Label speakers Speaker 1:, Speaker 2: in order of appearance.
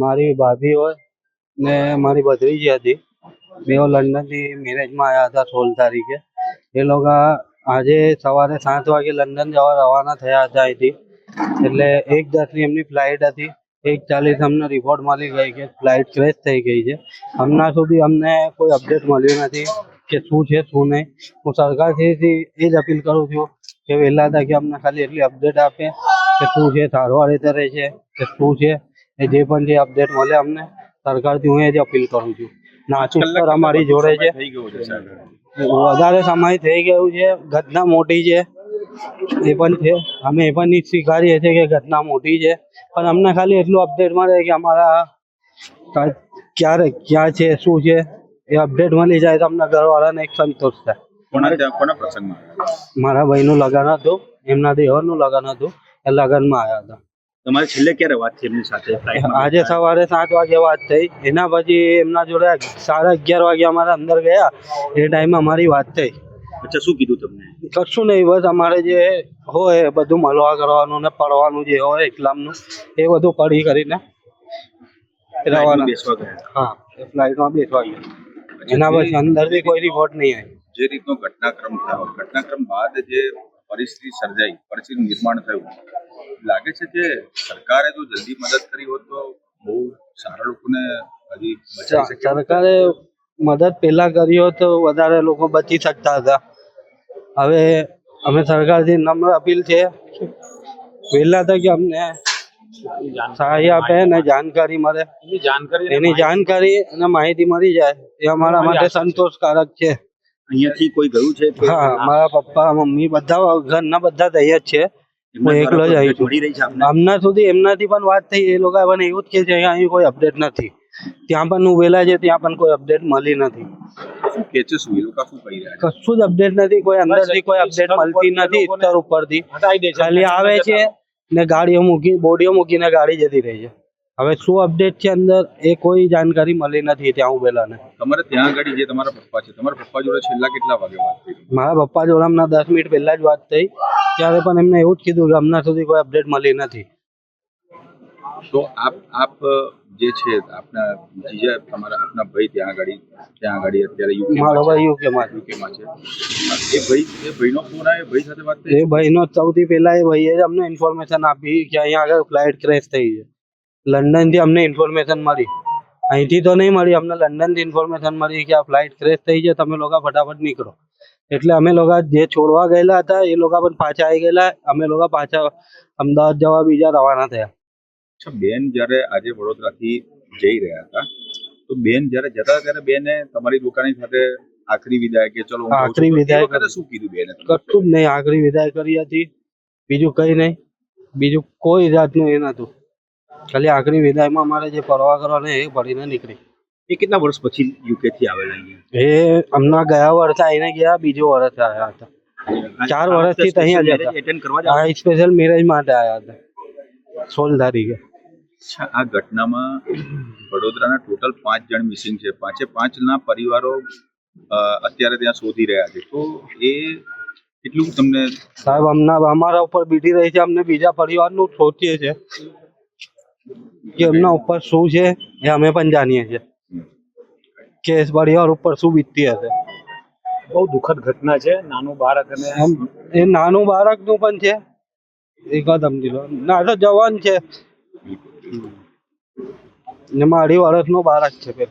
Speaker 1: મારી ભાભી હોય, ને મારી ભત્રીજી હતી બેઓ લંડનથી મેરેજમાં આવ્યા હતા સોળ તારીખે. એ લોકો આજે સવારે સાત વાગે લંડન જવા રવાના થયા હતા અહીંથી. એટલે એક દસની એમની ફ્લાઇટ હતી, એક ચાલીસ અમને રિપોર્ટ મળી ગઈ કે ફ્લાઇટ ક્રેશ થઈ ગઈ છે. હમણાં સુધી અમને કોઈ અપડેટ મળ્યું નથી કે શું છે, શું નહીં. હું સરકારથી એ જ અપીલ કરું છું કે વહેલા તકે અમને ખાલી એટલી અપડેટ આપે કે શું છે, સારવાર રીતે રહે છે, કે શું છે. એ જે પણ જે અપડેટ મળે અમને સરકારથી હું એ જ અપીલ કરું છું. નાચું સર અમારી જોડે છે. વધારે સમય થઈ ગયું છે ઘટના મોટી છે. એ પણ છે. અમે એ પણ સ્વીકારીએ છીએ કે ઘટના મોટી છે. પણ અમને ખાલી એટલું અપડેટ મળે કે અમારા ક્યારે ક્યાં છે શું છે એ અપડેટ મળી જાય તો અમને ઘરવાળાને એક સંતોષ થાય? મારા ભાઈનું લગ્ન હતું એમના દેવરનું લગ્ન હતું એ લગ્નમાં આવ્યા હતા.
Speaker 2: તમારે છેલ્લે ક્યારે વાત છે એમની સાથે?
Speaker 1: આજે સવારે સાત વાગે વાત થઈ. એના પછી એમના જોડે સાડા અગિયાર વાગે અમારા અંદર ગયા. એ ટાઈમે અમારી વાત થઈ.
Speaker 2: અચ્છા શું કીધું તમને?
Speaker 1: કશું નહીં બસ અમારે જે હોય બધું મળવા કરવાનું ને પડવાનું જે હોય એકલામનું એ બધું પડી કરીને રવાના.
Speaker 2: બેસવા ગયા?
Speaker 1: હા ફ્લાઇટમાં બેસવા ગયા. એના પછી અંદરથી કોઈ રિપોર્ટ નહીં આવી.
Speaker 2: જે રીતનો ઘટનાક્રમ થયો ઘટનાક્રમ બાદ જે પરિસ્થિતિ સર્જાઈ પરિસ્થિતિ નિર્માણ થયું લાગે છે કે સરકારે જો જલ્દી મદદ કરી હોત તો બહુ સારા લોકોને હજી બચાવી શકે
Speaker 1: સરકારે મદદ પહેલા કરી હોત તો વધારે લોકો બચી શકતા હતા. હવે અમે સરકારથી નમ્ર અપીલ છે. વહેલા તકે અમને સહાય આપે ને જાણકારી મળે. એની જાણકારી અને માહિતી મળી જાય. એ અમારા માટે સંતોષકારક છે.
Speaker 2: અહીંયાથી કોઈ ગયું છે?
Speaker 1: હા મારા પપ્પા મમ્મી બધા ઘરના બધા તૈયાર જ છે. હું એકલો જ આવી છું.
Speaker 2: મળી રહી છે આપને?
Speaker 1: હમણાં સુધી એમનાથી પણ વાત થઈ એ લોકો પણ એવું જ કે છે કે અહીં કોઈ અપડેટ નથી. ત્યાં પણ હું વેલા છે ત્યાં પણ કોઈ અપડેટ મળી નથી.
Speaker 2: શું કે છે શું? એ લોકો શું કહી રહ્યા છે?
Speaker 1: કશું જ અપડેટ નથી કોઈ અંદરથી કોઈ અપડેટ મળતી નથી ઉત્તર ઉપરથી. ખાલી આવે છે ને ગાડીઓ મૂકી બોડીઓ મૂકીને ગાડી જતી રહી છે. હવે શું અપડેટ છે અંદર એ કોઈ જાણકારી મળી નથી ત્યાં ઉભેલાને
Speaker 2: તમારે ત્યાં આગળ જે તમારા પપ્પા છે તમારા પપ્પા જોડે છેલ્લા કેટલા વાગે વાત થઈ?
Speaker 1: મારા પપ્પા જોડે હમણાં દસ મિનિટ પહેલા જ વાત થઈ ત્યારે પણ એમને એવું જ કીધું કે હમણાં સુધી કોઈ અપડેટ મળી નથી.
Speaker 2: તો આપ આપ જે છે આપના જીજા તમારા આપના ભાઈ ત્યાં આગળ ત્યાં આગળ અત્યારે યુકે
Speaker 1: મારો ભાઈ યુકે માં છે.
Speaker 2: યુકેમાં છે. એ ભાઈ એ ભાઈનો ફોન આવ્યો ભાઈ સાથે વાત થઈ?
Speaker 1: એ ભાઈનો સૌથી પહેલા એ ભાઈએ જ અમને ઇન્ફોર્મેશન આપી કે અહીંયા આગળ ફ્લાઇટ ક્રેશ થઈ છે. લંડનથી અમને ઇન્ફોર્મેશન મળી. અહીંથી તો નહીં મળી અમને લંડનથી ઇન્ફોર્મેશન મળી કે આ ફ્લાઇટ ક્રેશ થઈ છે તમે લોકો ફટાફટ નીકળો. એટલે અમે લોકો જે છોડવા ગયેલા હતા એ લોકો પણ પાછા આવી ગયેલા. અમે લોકો પાછા અમદાવાદ જવા બીજા રવાના થયા.
Speaker 2: અચ્છા બેન જ્યારે આજે વડોદરાથી જઈ રહ્યા હતા તો બેન જ્યારે જતા ત્યારે બેને તમારી દુકાની સાથે આખરી વિદાય કે ચલો.
Speaker 1: આખરી વિદાય
Speaker 2: વખતે શું કીધું બેને
Speaker 1: કશું જ નહીં આખરી વિદાય કરી હતી. બીજું કઈ નહીં. બીજું કોઈ જાતનું એ નહોતું. ખાલી આખરી વિદાયમાં અમારે જે ફરવા કરવાને એ ભરીને નીકળી.
Speaker 2: એ કેટલા વર્ષ પછી યુકે થી આવેલા
Speaker 1: એ હમણાં ગયા વર્ષે આવીને ગયા બીજો વર્ષ આવ્યા હતા. ચાર વર્ષથી તો અહીંયા જ હતા. આ સ્પેશિયલ મેરેજ માટે આવ્યા હતા. સોળ તારીખે
Speaker 2: આ ઘટનામાં વડોદરાના ટોટલ પાંચ જણ મિસિંગ છે. પાંચે પાંચના પરિવારો અત્યારે ત્યાં શોધી રહ્યા છે. તો એ કેટલું તમને
Speaker 1: સાહેબ અમને અમારા ઉપર બીટી રહી છે. અમને બીજા પરિવારનું શોધીએ છે. કે એમના ઉપર શું છે એ અમે પણ જાણીએ છીએ. કેસ પરિવાર ઉપર શું બીતતી હશે.
Speaker 3: બહુ દુઃખદ ઘટના છે નાનું બાળક અને
Speaker 1: એ નાનું બાળકનું પણ છે. એકદમ ના તો જવાન છે. ને મારી નો બાળક છે.